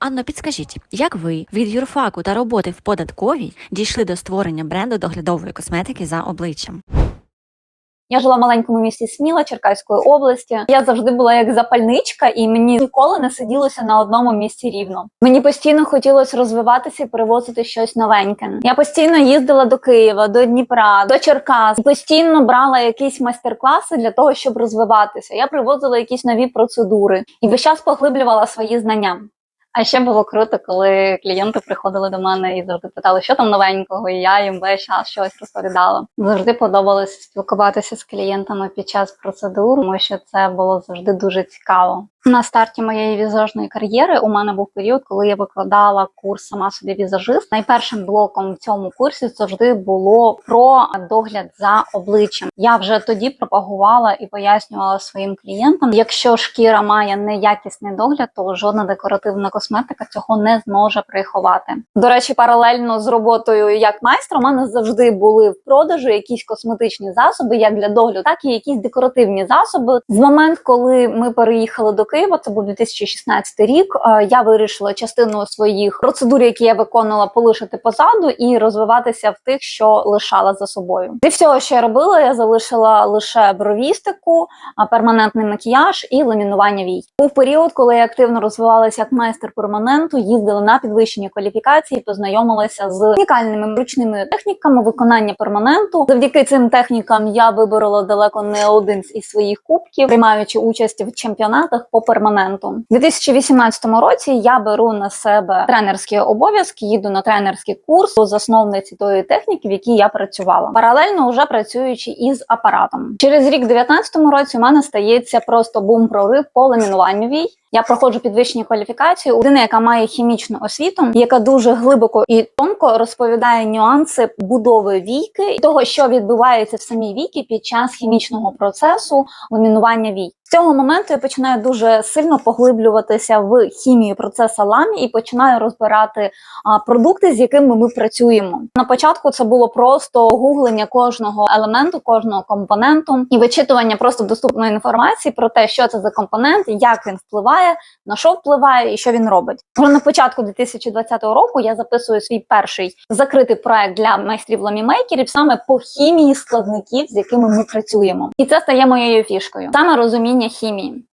Анно, підскажіть, як ви від юрфаку та роботи в податковій дійшли до створення бренду доглядової косметики за обличчям? Я жила в маленькому місті Сміла Черкаської області. Я завжди була як запальничка, і мені ніколи не сиділося на одному місці рівно. Мені постійно хотілося розвиватися і перевозити щось новеньке. Я постійно їздила до Києва, до Дніпра, до Черкас. Постійно брала якісь майстер-класи для того, щоб розвиватися. Я привозила якісь нові процедури і весь час поглиблювала свої знання. А ще було круто, коли клієнти приходили до мене і завжди питали, що там новенького, і я їм весь час щось розповідала. Завжди подобалося спілкуватися з клієнтами під час процедур, тому що це було завжди дуже цікаво. На старті моєї візажної кар'єри у мене був період, коли я викладала курс сама собі візажист. Найпершим блоком в цьому курсі завжди було про догляд за обличчям. Я вже тоді пропагувала і пояснювала своїм клієнтам, якщо шкіра має неякісний догляд, то жодна декоративна косметика цього не зможе приховати. До речі, паралельно з роботою як майстра, у мене завжди були в продажу якісь косметичні засоби, як для догляду, так і якісь декоративні засоби. В момент, коли ми переїхали до Києва, це був 2016 рік. е, Я вирішила частину своїх процедур, які я виконувала, полишити позаду і розвиватися в тих, що лишала за собою. Зі всього, що я робила, я залишила лише бровістику, перманентний макіяж і ламінування вій. Був період, коли я активно розвивалася як майстер перманенту, їздила на підвищення кваліфікації, познайомилася з унікальними ручними техніками виконання перманенту. Завдяки цим технікам я виборола далеко не один із своїх кубків, приймаючи участь в чемпіонатах по перманенту. У 2018 році я беру на себе тренерські обов'язки, їду на тренерський курс до засновниці тої техніки, в якій я працювала. Паралельно вже працюючи із апаратом. Через рік, в 2019 році, у мене стається просто бум прорив по ламінуванню. Я проходжу підвищення кваліфікації у людини, яка має хімічну освіту, яка дуже глибоко і тонко розповідає нюанси будови війки і того, що відбувається в самій віки під час хімічного процесу ламінування вій. Цього моменту я починаю дуже сильно поглиблюватися в хімію процесу ламі і починаю розбирати а, продукти, з якими ми працюємо. На початку це було просто гуглення кожного елементу, кожного компоненту і вичитування просто доступної інформації про те, що це за компонент, як він впливає, на що впливає і що він робить. Вже на початку 2020 року я записую свій перший закритий проект для майстрів ламімейкерів саме по хімії складників, з якими ми працюємо, і це стає моєю фішкою. Саме розуміння хімії.